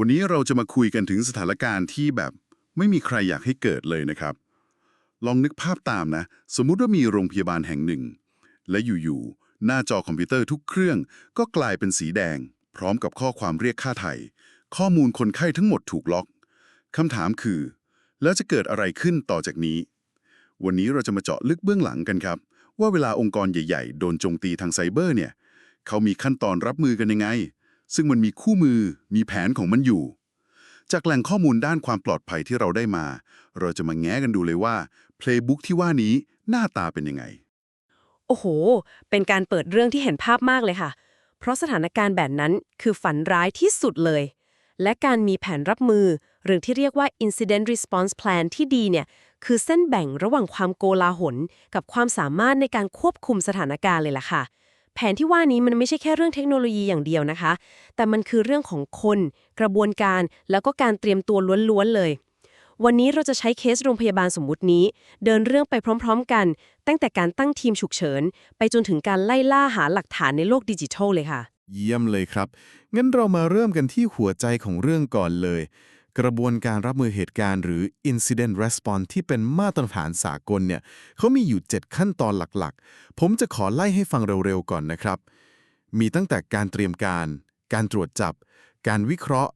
วันนี้เราจะมาคุยกันถึงสถานการณ์ที่แบบไม่มีใครอยากให้เกิดเลยนะครับ ลองนึกภาพตามนะ สมมุติว่ามีโรงพยาบาลแห่งหนึ่ง และอยู่ๆ หน้าจอคอมพิวเตอร์ทุกเครื่อง ก็กลายเป็นสีแดง พร้อมกับข้อความเรียกค่าไถ่ข้อมูลคนไข้ทั้งหมดถูกล็อกคำถามคือ แล้วจะเกิดอะไรขึ้นต่อจากนี้ วันนี้เราจะมาเจาะลึกเบื้องหลังกันครับ ว่าเวลาองค์กรใหญ่ ๆ โดนโจมตีทางไซเบอร์เนี่ย เขามีขั้นตอนรับมือกันยังไง ซึ่งมันมีคู่มือมีแผนของมันอยู่ จากแหล่งข้อมูลด้านความปลอดภัยที่เราได้มา เราจะมาแง้กันดูเลยว่า Playbook ที่ว่านี้หน้าตาเป็นยังไง โอ้โห เป็นการเปิดเรื่องที่เห็นภาพมากเลยค่ะ เพราะสถานการณ์แบบนั้นคือฝันร้ายที่สุดเลย และการมีแผนรับมือ หรือที่เรียกว่า incident response plan ที่ดีเนี่ยคือเส้นแบ่งระหว่างความโกลาหลกับความสามารถในการควบคุมสถานการณ์เลยล่ะค่ะ แผนที่ว่านี้มันไม่ใช่แค่เรื่องเทคโนโลยีอย่างเดียวนะคะ แต่มันคือเรื่องของคน กระบวนการ แล้วก็การเตรียมตัวล้วนๆเลย วันนี้เราจะใช้เคสโรงพยาบาลสมมุตินี้ เดินเรื่องไปพร้อม ๆ กัน ตั้งแต่การตั้งทีมฉุกเฉิน ไปจนถึงการไล่ล่าหาหลักฐานในโลกดิจิทัลเลยค่ะ เยี่ยมเลยครับ งั้นเรามาเริ่มกันที่หัวใจของเรื่องก่อนเลย กระบวนการรับมือเหตุการณ์หรือ incident response ที่เป็นมาตรฐานสากลเนี่ยเขามีอยู่ 7 ขั้นตอนหลักๆ ผมจะขอไล่ให้ฟังเร็วๆก่อนนะครับ มีตั้งแต่การเตรียมการ การตรวจจับ การวิเคราะห์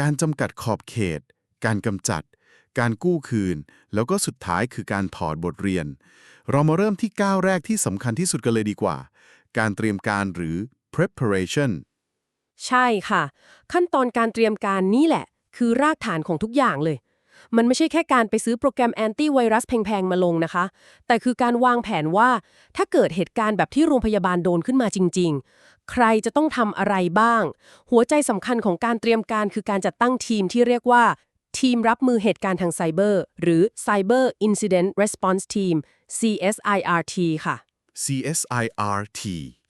การจำกัดขอบเขต การกำจัด การกู้คืน แล้วก็สุดท้ายคือการถอดบทเรียน เรามาเริ่มที่ก้าวแรกที่สำคัญที่สุดกันเลยดีกว่า การเตรียมการหรือ preparation ใช่ค่ะ ขั้นตอนการเตรียมการนี่แหละ คือรากฐานของทุกอย่างเลย มันไม่ใช่แค่การไปซื้อโปรแกรมแอนตี้ไวรัสแพงๆ มาลงนะคะ แต่คือการวางแผนว่า ถ้าเกิดเหตุการณ์แบบที่โรงพยาบาลโดนขึ้นมาจริง ๆ ใครจะต้องทำอะไรบ้าง หัวใจสำคัญของการเตรียมการคือการจัดตั้งทีมที่เรียกว่าทีมรับมือเหตุการณ์ทางไซเบอร์ หรือ Cyber Incident Response Team CSIRT ค่ะ CSIRT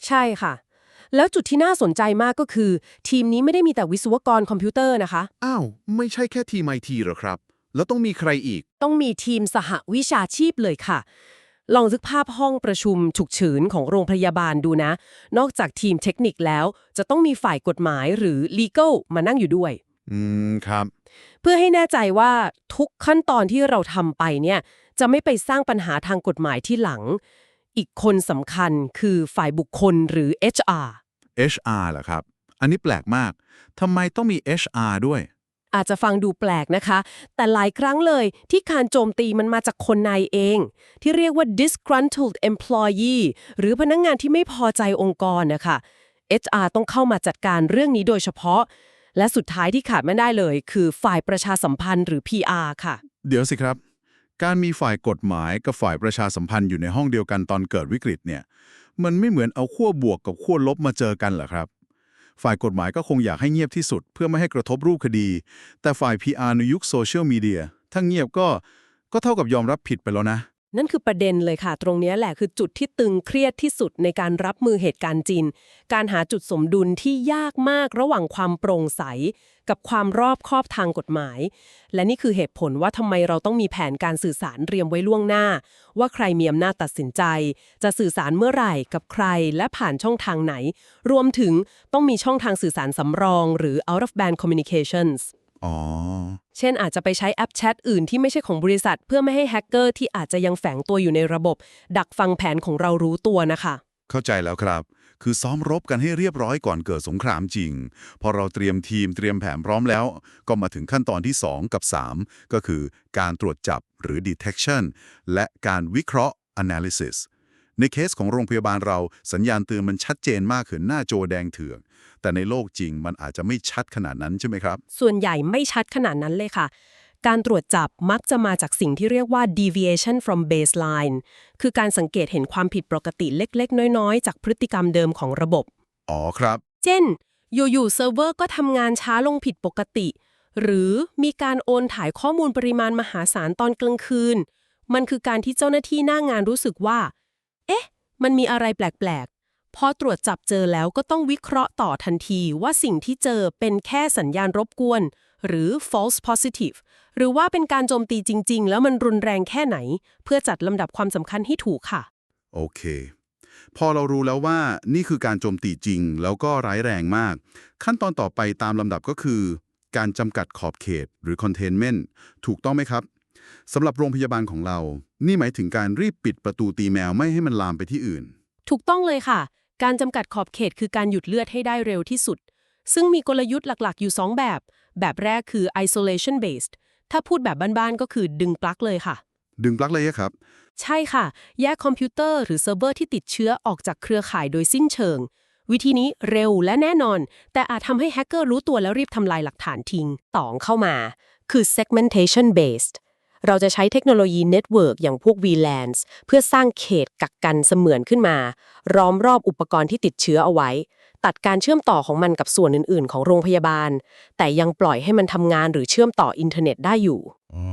ใช่ค่ะ แล้วจุดที่น่าสนใจมากก็คือ ทีมนี้ไม่ได้มีแต่วิศวกรคอมพิวเตอร์นะคะ อ้าว ไม่ใช่แค่ทีมไอทีหรอครับ แล้วต้องมีใครอีก ต้องมีทีมสหวิชาชีพเลยค่ะ ลองนึกภาพห้องประชุมฉุกเฉินของโรงพยาบาลดูนะ นอกจากทีมเทคนิคแล้ว จะต้องมีฝ่ายกฎหมายหรือ legal มานั่งอยู่ด้วย อืมครับ เพื่อให้แน่ใจว่าทุกขั้นตอนที่เราทำไปเนี่ย จะไม่ไปสร้างปัญหาทางกฎหมายที่หลัง อีกคนสำคัญคือฝ่ายบุคคลหรือ HR HR เหรอครับ อันนี้แปลกมากทำไมต้องมี HR ด้วย อาจจะฟังดูแปลกนะคะ แต่หลายครั้งเลยที่การโจมตีมันมาจากคนในเอง ที่เรียกว่า disgruntled employee หรือพนักงงานที่ไม่พอใจองค์กรนะคะ HR ต้องเข้ามาจัดการเรื่องนี้โดยเฉพาะ และสุดท้ายที่ขาดไม่ได้เลย คือฝ่ายประชาสัมพันธ์หรือ PR ค่ะ เดี๋ยวสิครับ การมีฝ่ายกฎหมายกับฝ่ายประชาสัมพันธ์อยู่ในห้องเดียวกันตอนเกิดวิกฤตเนี่ย มันไม่เหมือนเอาขั้วบวกกับขั้วลบมาเจอกันเหรอครับ ฝ่ายกฎหมายก็คงอยากให้เงียบที่สุด เพื่อไม่ให้กระทบรูปคดี แต่ฝ่าย PR ในยุคโซเชียลมีเดียถ้าเงียบก็ก็เท่ากับยอมรับผิดไปแล้วนะ นั่นคือประเด็นเลยค่ะ ตรงนี้แหละคือจุดที่ตึงเครียดที่สุดในการรับมือเหตุการณ์จีน การหาจุดสมดุลที่ยากมากระหว่างความโปร่งใส กับความรอบคอบทางกฎหมาย และนี่คือเหตุผลว่าทำไมเราต้องมีแผนการสื่อสารเรียมไว้ล่วงหน้า ว่าใครมีอำนาจตัดสินใจ จะสื่อสารเมื่อไหร่กับใครและผ่านช่องทางไหน รวมถึงต้องมีช่องทางสื่อสารสำรอง หรือ out of band communications อ๋อ เช่นอาจจะไปใช้แอปแชทอื่นที่ไม่ใช่ของบริษัท เพื่อไม่ให้แฮกเกอร์ที่อาจจะยังแฝงตัวอยู่ในระบบ ดักฟังแผนของเรารู้ตัวนะคะ เข้าใจแล้วครับ คือซ้อมรบกันให้เรียบร้อยก่อนเกิดสงครามจริง พอเราเตรียมทีมเตรียมแผนพร้อมแล้ว ก็มาถึงขั้นตอนที่ 2 กับ 3 ก็คือการตรวจจับหรือ detection และการวิเคราะห์ analysis ในเคสของโรงพยาบาลเราสัญญาณเตือนมันชัดเจนมากขึ้นหน้าโจแดงเถือก แต่ในโลกจริงมันอาจจะไม่ชัดขนาดนั้นใช่ไหมครับ ส่วนใหญ่ไม่ชัดขนาดนั้นเลยค่ะ การตรวจจับมักจะมาจากสิ่งที่เรียกว่า deviation from baseline คือการสังเกตเห็นความผิดปกติเล็ก ๆ น้อย ๆ จากพฤติกรรมเดิมของระบบ อ๋อครับ เช่น อยู่ๆเซิร์ฟเวอร์ก็ทำงานช้าลงผิดปกติ หรือมีการโอนถ่ายข้อมูลปริมาณมหาศาลตอนกลางคืน มันคือการที่เจ้าหน้าที่หน้างานรู้สึกว่าเอ๊ะ มันมีอะไรแปลกๆ พอตรวจจับเจอแล้วก็ต้องวิเคราะห์ต่อทันทีว่าสิ่งที่เจอเป็นแค่สัญญาณรบกวน หรือ false positive หรือว่าเป็นการโจมตีจริง ๆ แล้วมันรุนแรงแค่ไหน เพื่อจัดลำดับความสำคัญให้ถูกค่ะ โอเค พอเรารู้แล้วว่านี่คือการโจมตีจริง แล้วก็ร้ายแรงมาก ขั้นตอนต่อไปตามลำดับก็คือ การจำกัดขอบเขตหรือ containment ถูกต้องไหมครับสำหรับโรงพยาบาลของเรา นี่หมายถึงการรีบปิดประตูตีแมวไม่ให้มันลามไปที่อื่น ถูกต้องเลยค่ะ การจำกัดขอบเขตคือการหยุดเลือดให้ได้เร็วที่สุด ซึ่งมีกลยุทธ์หลักๆ อยู่ 2 แบบ แบบแรกคือ isolation based ถ้าพูดแบบบ้านๆ ก็คือดึงปลั๊กเลยค่ะ ดึงปลั๊กเลยอะครับ ใช่ค่ะ แยกคอมพิวเตอร์หรือเซิร์ฟเวอร์ที่ติดเชื้อออกจากเครือข่ายโดยสิ้นเชิง วิธีนี้เร็วและแน่นอน แต่อาจทำให้แฮกเกอร์รู้ตัวแล้วรีบทำลายหลักฐานทิ้งต่องเข้ามา คือ segmentation based เราจะใช้เทคโนโลยีเน็ตเวิร์กอย่างพวก VLANs เพื่อสร้างเขตกักกันเสมือนขึ้นมาล้อมรอบอุปกรณ์ที่ติดเชื้อเอาไว้ ตัดการเชื่อมต่อของมันกับส่วนอื่น ๆ ของโรงพยาบาล แต่ยังปล่อยให้มันทำงานหรือเชื่อมต่ออินเทอร์เน็ตได้อยู่อ๋อ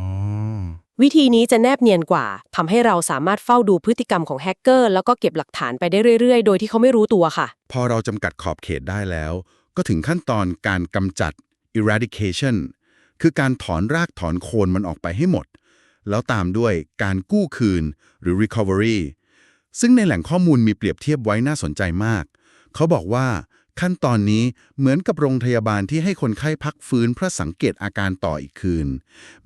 วิธีนี้จะแนบเนียนกว่าทำให้เราสามารถเฝ้าดูพฤติกรรมของแฮกเกอร์แล้วก็เก็บหลักฐานไปได้เรื่อย ๆ โดยที่เขาไม่รู้ตัวค่ะ พอเราจำกัดขอบเขตได้แล้ว ก็ถึงขั้นตอนการกำจัด eradication คือการถอนรากถอนโคนมันออกไปให้หมด แล้วตามด้วยการกู้คืนหรือ recovery ซึ่งในแหล่งข้อมูลมีเปรียบเทียบไว้น่าสนใจมาก เขาบอกว่าขั้นตอนนี้เหมือนกับโรงพยาบาลที่ให้คนไข้พักฟื้นเพื่อสังเกตอาการต่ออีกคืน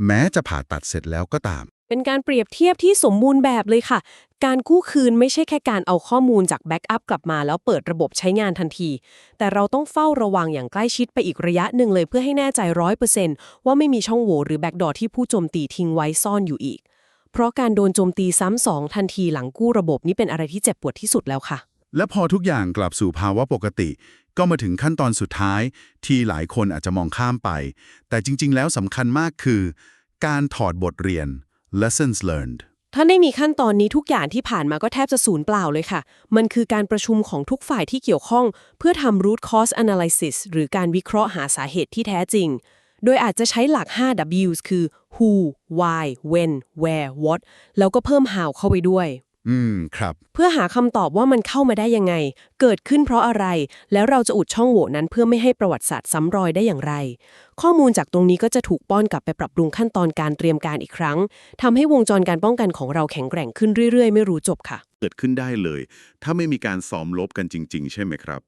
แม้จะผ่าตัดเสร็จแล้วก็ตาม เป็นการเปรียบเทียบที่สมบูรณ์แบบเลยค่ะ การกู้คืนไม่ใช่แค่การเอาข้อมูลจากแบ็กอัพกลับมาแล้วเปิดระบบใช้งานทันที แต่เราต้องเฝ้าระวังอย่างใกล้ชิดไปอีกระยะหนึ่งเลยเพื่อให้แน่ใจร้อยเปอร์เซนต์ว่าไม่มีช่องโหว่หรือแบ็กดอที่ผู้โจมตีทิ้งไว้ซ่อนอยู่อีก เพราะการโดนโจมตีซ้ำสองทันทีหลังกู้ระบบนี้เป็นอะไรที่เจ็บปวดที่สุดแล้วค่ะ และพอทุกอย่างกลับสู่ภาวะปกติ ก็มาถึงขั้นตอนสุดท้าย ที่หลายคนอาจจะมองข้ามไป แต่จริง ๆ แล้วสำคัญมากคือ การถอดบทเรียน lessons learned ถ้าไม่มีขั้นตอนนี้ทุกอย่างที่ผ่านมาก็แทบจะศูนย์เปล่าเลยค่ะ มันคือการประชุมของทุกฝ่ายที่เกี่ยวข้อง เพื่อทำ root cause analysis หรือการวิเคราะห์หาสาเหตุที่แท้จริง โดยอาจจะใช้หลัก 5 Ws คือ who why when where what แล้วก็เพิ่ม how เข้าไปด้วย อืมครับ เพื่อหาคำตอบว่ามันเข้ามาได้ยังไง เกิดขึ้นเพราะอะไร แล้วเราจะอุดช่องโหว่นั้นเพื่อไม่ให้ประวัติศาสตร์ซ้ำรอยได้อย่างไร ข้อมูลจากตรงนี้ก็จะถูกป้อนกลับไปปรับปรุงขั้นตอนการเตรียมการอีกครั้งทำให้วงจรการป้องกันของเราแข็งแกร่งขึ้นเรื่อยๆ ไม่รู้จบค่ะ เกิดขึ้นได้เลย ถ้าไม่มีการซ้อมลบกันจริง ๆ ใช่ไหมครับ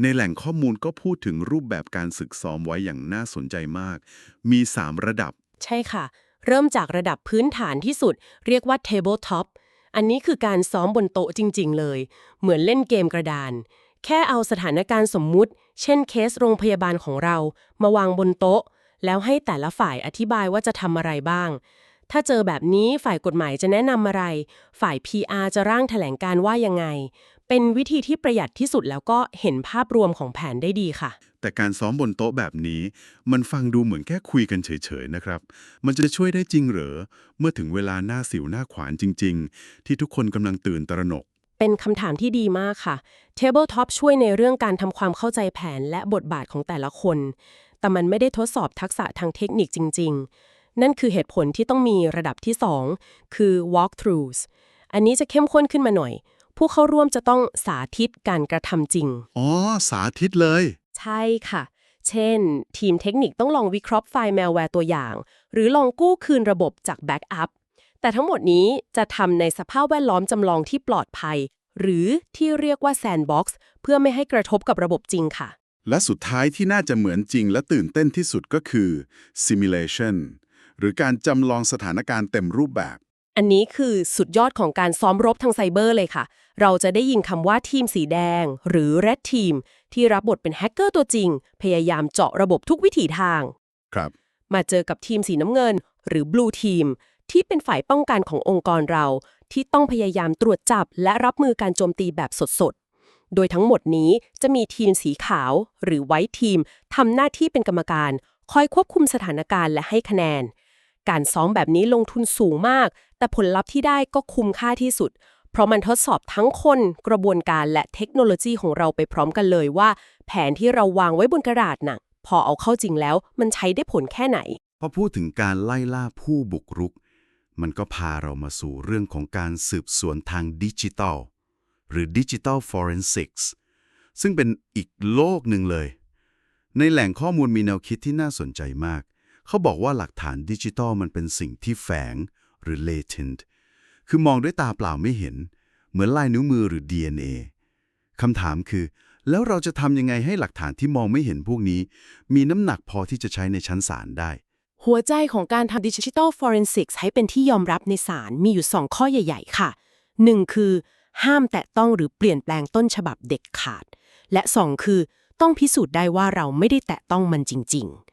ในแหล่งข้อมูลก็พูดถึงรูปแบบการศึกซ้อมไว้อย่างน่าสนใจมาก มี 3 ระดับ ใช่ค่ะ เริ่มจากระดับพื้นฐานที่สุด เรียกว่า tabletop อันนี้คือการซ้อมบนโต๊ะจริง ๆ เลย เหมือนเล่นเกมกระดาน แค่เอาสถานการณ์สมมุติ เช่นเคสโรงพยาบาลของเรา มาวางบนโต๊ะ แล้วให้แต่ละฝ่ายอธิบายว่าจะทำอะไรบ้าง ถ้าเจอแบบนี้ฝ่ายกฎหมายจะแนะนำอะไร ฝ่าย PR จะร่างแถลงการว่ายังไง เป็นวิธีที่ประหยัดที่สุดแล้วก็เห็นภาพรวมของแผนได้ดีค่ะ แต่การซ้อมบนโต๊ะแบบนี้ มันฟังดูเหมือนแค่คุยกันเฉยๆนะครับ มันจะช่วยได้จริงเหรอ เมื่อถึงเวลาหน้าสิวหน้าขวานจริง ๆ ที่ทุกคนกำลังตื่นตระหนก เป็นคำถามที่ดีมากค่ะ Tabletop ช่วยในเรื่องการทำความเข้าใจแผนและบทบาทของแต่ละคน แต่มันไม่ได้ทดสอบทักษะทางเทคนิคจริง ๆ นั่นคือเหตุผลที่ต้องมีระดับที่ 2 คือ walkthroughs อันนี้จะเข้มข้นขึ้นมาหน่อย ผู้เข้าร่วมจะต้องสาธิตการกระทำจริง อ๋อ สาธิตเลย ใช่ค่ะ เช่น ทีมเทคนิคต้องลองวิเคราะห์ไฟล์แมลแวร์ตัวอย่าง หรือลองกู้คืนระบบจากแบ็กอัพ แต่ทั้งหมดนี้จะทำในสภาพแวดล้อมจำลองที่ปลอดภัย หรือที่เรียกว่าแซนด์บ็อกซ์เพื่อไม่ให้กระทบกับระบบจริงค่ะ และสุดท้ายที่น่าจะเหมือนจริงและตื่นเต้นที่สุดก็คือ simulation หรือการจำลองสถานการณ์เต็มรูปแบบ อันนี้คือสุดยอดของการซ้อมรบทางไซเบอร์เลยค่ะ เราจะได้ยินคำว่าทีมสีแดง หรือ Red Team ที่รับบทเป็นแฮกเกอร์ตัวจริง พยายามเจาะระบบทุกวิถีทาง ครับ มาเจอกับทีมสีน้ำเงิน หรือ Blue Team ที่เป็นฝ่ายป้องกันขององค์กรเรา ที่ต้องพยายามตรวจจับ และรับมือการโจมตีแบบสดๆ โดยทั้งหมดนี้จะมีทีมสีขาว หรือ White Team ทำหน้าที่เป็นกรรมการ คอยควบคุมสถานการณ์และให้คะแนน การซ้อมแบบนี้ลงทุนสูงมาก แต่ผลลัพธ์ที่ได้ก็คุ้มค่าที่สุด เพราะมันทดสอบทั้งคนกระบวนการและเทคโนโลยีของเราไปพร้อมกันเลยว่า แผนที่เราวางไว้บนกระดาษน่ะพอเอาเข้าจริงแล้วมันใช้ได้ผลแค่ไหน พอพูดถึงการไล่ล่าผู้บุกรุก มันก็พาเรามาสู่เรื่องของการสืบสวนทางดิจิทัล หรือดิจิทัลฟอเรนซิกส์ซึ่งเป็นอีกโลกหนึ่งเลย ในแหล่งข้อมูลมีแนวคิดที่น่าสนใจมาก เขาบอกว่าหลักฐานดิจิทัลมันเป็นสิ่งที่แฝงหรือ latent คือมองด้วยตาเปล่าไม่เห็น เหมือนลายนิ้วมือหรือ DNA คำถามคือ แล้วเราจะทำยังไงให้หลักฐานที่มองไม่เห็นพวกนี้ มีน้ำหนักพอที่จะใช้ในชั้นศาลได้ หัวใจของการทำดิจิทัลฟอเรนซิกส์ให้เป็นที่ยอมรับในศาลมีอยู่ 2 ข้อใหญ่ ๆ ค่ะ 1. คือ ห้ามแตะต้องหรือเปลี่ยนแปลงต้นฉบับเด็ดขาด และ 2 คือ ต้องพิสูจน์ได้ว่าเราไม่ได้แตะต้องมันจริง ๆ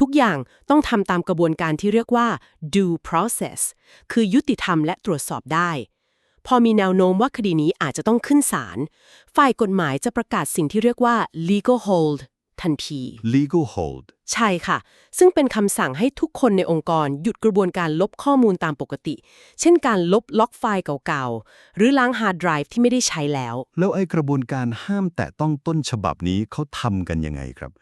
ทุกอย่างต้องทำตามกระบวนการที่เรียกว่า due process คือยุติธรรมและตรวจสอบได้ พอมีแนวโน้มว่าคดีนี้อาจจะต้องขึ้นศาลฝ่ายกฎหมายจะประกาศสิ่งที่เรียกว่า legal hold ทันที legal hold ใช่ค่ะ ซึ่งเป็นคำสั่งให้ทุกคนในองค์กรหยุดกระบวนการลบข้อมูลตามปกติ เช่นการลบล็อกไฟล์เก่าๆ หรือล้างฮาร์ดไดรฟ์ที่ไม่ได้ใช้แล้ว แล้วไอ้กระบวนการห้ามแตะต้องต้นฉบับนี้เขาทำกันยังไงครับ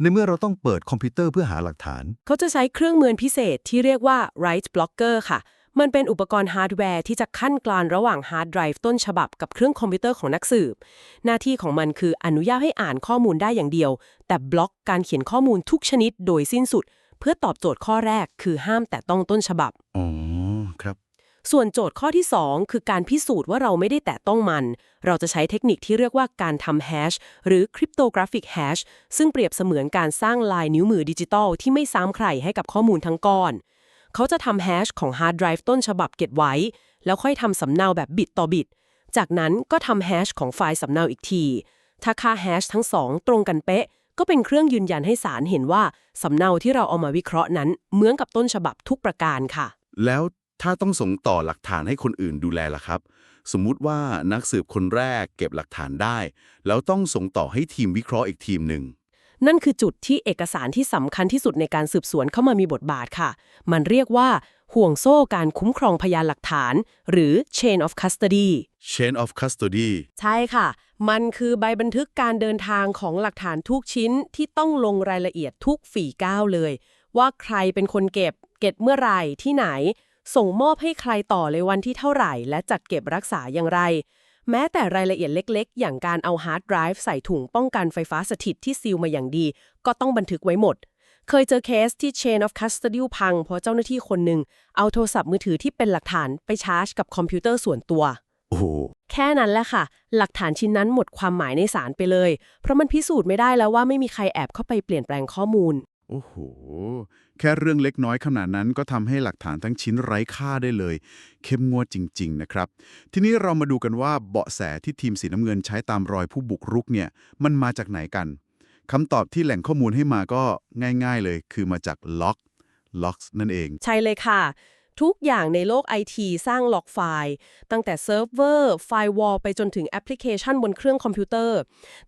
ในเมื่อเราต้องเปิดคอมพิวเตอร์เพื่อหาหลักฐาน เขาจะใช้เครื่องมือพิเศษที่เรียกว่า write blocker ค่ะ มันเป็นอุปกรณ์ฮาร์ดแวร์ที่จะขั้นกลานระหว่างฮาร์ดไดรฟ์ต้นฉบับกับเครื่องคอมพิวเตอร์ของนักสืบ หน้าที่ของมันคืออนุญาตให้อ่านข้อมูลได้อย่างเดียว แต่บล็อกการเขียนข้อมูลทุกชนิดโดยสิ้นสุด เพื่อตอบโจทย์ข้อแรกคือห้ามแตะต้องต้นฉบับ อ๋อครับ ส่วนโจทย์ข้อที่ 2 คือการพิสูจน์ว่าเราไม่ได้แตะต้องมัน เราจะใช้เทคนิคที่เรียกว่าการทำแฮชหรือ cryptographic hash ซึ่งเปรียบเสมือนการสร้างลายนิ้วมือดิจิตอลที่ไม่ซ้ำใครให้กับข้อมูลทั้งก้อน เขาจะทำแฮชของฮาร์ดไดรฟ์ต้นฉบับเก็บไว้ แล้วค่อยทำสำเนาแบบบิตต่อบิต จากนั้นก็ทำแฮชของไฟล์สำเนาอีกที ถ้าค่าแฮชทั้งสองตรงกันเป๊ะ ก็เป็นเครื่องยืนยันให้ศาลเห็นว่าสำเนาที่เราเอามาวิเคราะห์นั้นเหมือนกับต้นฉบับทุกประการค่ะ แล้ว ถ้าต้องส่งต่อหลักฐานให้คนอื่นดูแลล่ะครับ สมมุติว่านักสืบคนแรกเก็บหลักฐานได้ แล้วต้องส่งต่อให้ทีมวิเคราะห์อีกทีมหนึ่ง นั่นคือจุดที่เอกสารที่สำคัญที่สุดในการสืบสวนเข้ามามีบทบาทค่ะ มันเรียกว่าห่วงโซ่การคุ้มครองพยานหลักฐาน หรือ chain of custody chain of custody ใช่ค่ะ มันคือใบบันทึกการเดินทางของหลักฐานทุกชิ้นที่ต้องลงรายละเอียดทุกฝีก้าวเลย ว่าใครเป็นคนเก็บ เก็บเมื่อไหร่ที่ไหน ส่งมอบให้ใครต่อเลยวันที่เท่าไหร่ และจัดเก็บรักษาอย่างไร แม้แต่รายละเอียดเล็กๆ อย่างการเอาฮาร์ดไดรฟ์ใส่ถุงป้องกันไฟฟ้าสถิตที่ซีลมาอย่างดี ก็ต้องบันทึกไว้หมด เคยเจอเคสที่ Chain of Custody พังเพราะเจ้าหน้าที่คนหนึ่งเอาโทรศัพท์มือถือที่เป็นหลักฐานไปชาร์จกับคอมพิวเตอร์ส่วนตัวโอ้โหแค่นั้นแหละค่ะ หลักฐานชิ้นนั้นหมดความหมายในศาลไปเลย เพราะมันพิสูจน์ไม่ได้แล้วว่าไม่มีใครแอบเข้าไปเปลี่ยนแปลงข้อมูล โอ้โห แค่เรื่องเล็กน้อยขนาดนั้นก็ทำให้หลักฐานทั้งชิ้นไร้ค่าได้เลย เข้มงวดจริง ๆ นะครับ ทีนี้เรามาดูกันว่าเบาะแสที่ทีมสีน้ำเงินใช้ตามรอยผู้บุกรุกเนี่ย มันมาจากไหนกันคำตอบที่แหล่งข้อมูลให้มาก็ง่าย ๆ เลย คือมาจากล็อกล็อกนั่นเอง ใช่เลยค่ะ ทุกอย่างในโลกไอทีสร้างล็อกไฟล์ ตั้งแต่เซิร์ฟเวอร์ไฟวอลไปจนถึงแอปพลิเคชันบนเครื่องคอมพิวเตอร์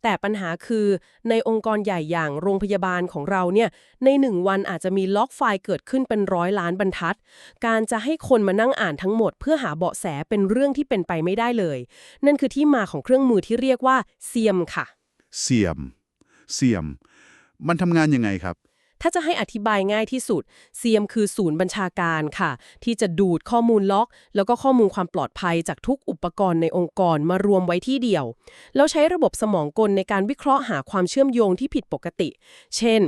แต่ปัญหาคือในองค์กรใหญ่อย่างโรงพยาบาลของเราเนี่ยในหนึ่งวันอาจจะมีล็อกไฟล์เกิดขึ้นเป็นร้อยล้านบรรทัด การจะให้คนมานั่งอ่านทั้งหมด เพื่อหาเบาะแสเป็นเรื่องที่เป็นไปไม่ได้เลย นั่นคือที่มาของเครื่องมือที่เรียกว่าเซียมค่ะเสียมเสียม มันทำงานยังไงครับ ถ้าจะให้อธิบายง่ายที่สุดเซียมคือศูนย์บัญชาการค่ะ ที่จะดูดข้อมูลล็อก แล้วก็ข้อมูลความปลอดภัยจากทุกอุปกรณ์ในองค์กรมารวมไว้ที่เดียว แล้วใช้ระบบสมองกลในการวิเคราะห์หาความเชื่อมโยงที่ผิดปกติ เช่น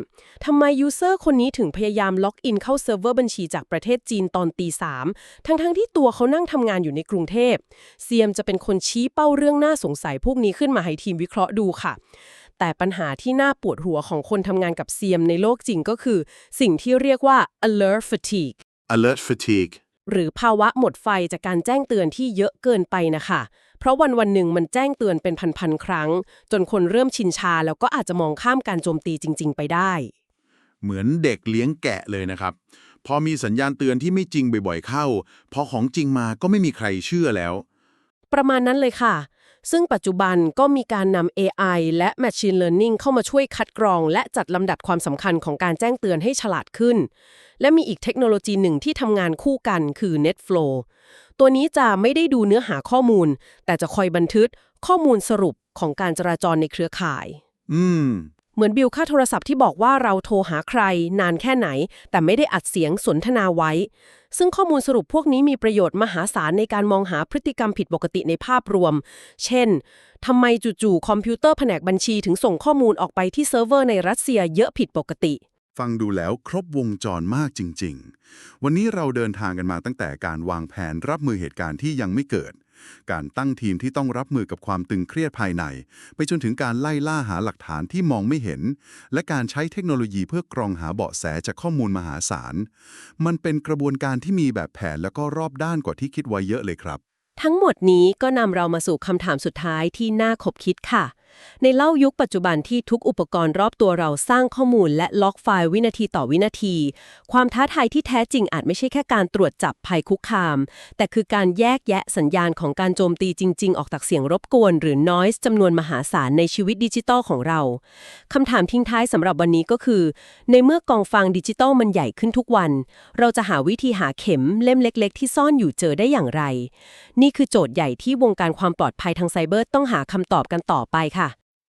ทำไมยูเซอร์คนนี้ถึงพยายามล็อกอินเข้าเซิร์ฟเวอร์บัญชีจากประเทศจีนตอนตีสามทั้งๆที่ตัวเขานั่งทำงานอยู่ในกรุงเทพเซียมจะเป็นคนชี้เป้าเรื่องน่าสงสัยพวกนี้ขึ้นมาให้ทีมวิเคราะห์ดูค่ะ แต่ปัญหาที่น่าปวดหัวของคนทำงานกับเซียมในโลกจริงก็คือ สิ่งที่เรียกว่า alert fatigue alert fatigue หรือภาวะหมดไฟจากการแจ้งเตือนที่เยอะเกินไปนะคะ เพราะวันวันๆหนึ่งมันแจ้งเตือนเป็นพันๆครั้ง จนคนเริ่มชินชาแล้วก็อาจจะมองข้ามการโจมตีจริง ๆ ไปได้ เหมือนเด็กเลี้ยงแกะเลยนะครับ พอมีสัญญาณเตือนที่ไม่จริงบ่อยๆเข้า พอของจริงมาก็ไม่มีใครเชื่อแล้ว ประมาณนั้นเลยค่ะ ซึ่งปัจจุบันก็มีการนำ AI และ Machine Learning เข้ามาช่วยคัดกรอง และจัดลำดับความสำคัญของการแจ้งเตือนให้ฉลาดขึ้น และมีอีกเทคโนโลยีหนึ่งที่ทำงานคู่กันคือ NetFlow ตัวนี้จะไม่ได้ดูเนื้อหาข้อมูล แต่จะคอยบันทึกข้อมูลสรุปของการจราจรในเครือข่าย อืม เหมือนบิลค่าโทรศัพท์ที่บอกว่าเราโทรหาใคร นานแค่ไหน แต่ไม่ได้อัดเสียงสนทนาไว้ ซึ่งข้อมูลสรุปพวกนี้มีประโยชน์มหาศาลในการมองหาพฤติกรรมผิดปกติในภาพรวม เช่นทำไมจู่ๆคอมพิวเตอร์แผนกบัญชีถึงส่งข้อมูลออกไปที่เซิร์ฟเวอร์ในรัสเซียเยอะผิดปกติฟังดูแล้วครบวงจรมากจริง ๆ วันนี้เราเดินทางกันมาตั้งแต่การวางแผนรับมือเหตุการณ์ที่ยังไม่เกิด การตั้งทีมที่ต้องรับมือกับความตึงเครียดภายใน ไปจนถึงการไล่ล่าหาหลักฐานที่มองไม่เห็น และการใช้เทคโนโลยีเพื่อกรองหาเบาะแสจากข้อมูลมหาศาล มันเป็นกระบวนการที่มีแบบแผนแล้วก็รอบด้านกว่าที่คิดไว้เยอะเลยครับ ทั้งหมดนี้ก็นำเรามาสู่คำถามสุดท้ายที่น่าคบคิดค่ะ ในเล่ายุคปัจจุบันที่ทุกอุปกรณ์รอบตัวเราสร้างข้อมูลและล็อกไฟล์วินาทีต่อวินาที ความท้าทายที่แท้จริงอาจไม่ใช่แค่การตรวจจับภัยคุกคาม แต่คือการแยกแยะสัญญาณของการโจมตีจริง ๆ ออกจากเสียงรบกวน หรือ noise จำนวนมหาศาลในชีวิตดิจิตอลของเราคำถามทิ้งท้ายสำหรับวันนี้ก็คือ ในเมื่อกองฟังดิจิตอลมันใหญ่ขึ้นทุกวัน เราจะหาวิธีหาเข็มเล่มเล็ก ๆ ที่ซ่อนอยู่เจอได้อย่างไร นี่คือโจทย์ใหญ่ที่วงการความปลอดภัยทางไซเบอร์ต้องหาคำตอบกันต่อไปค่ะ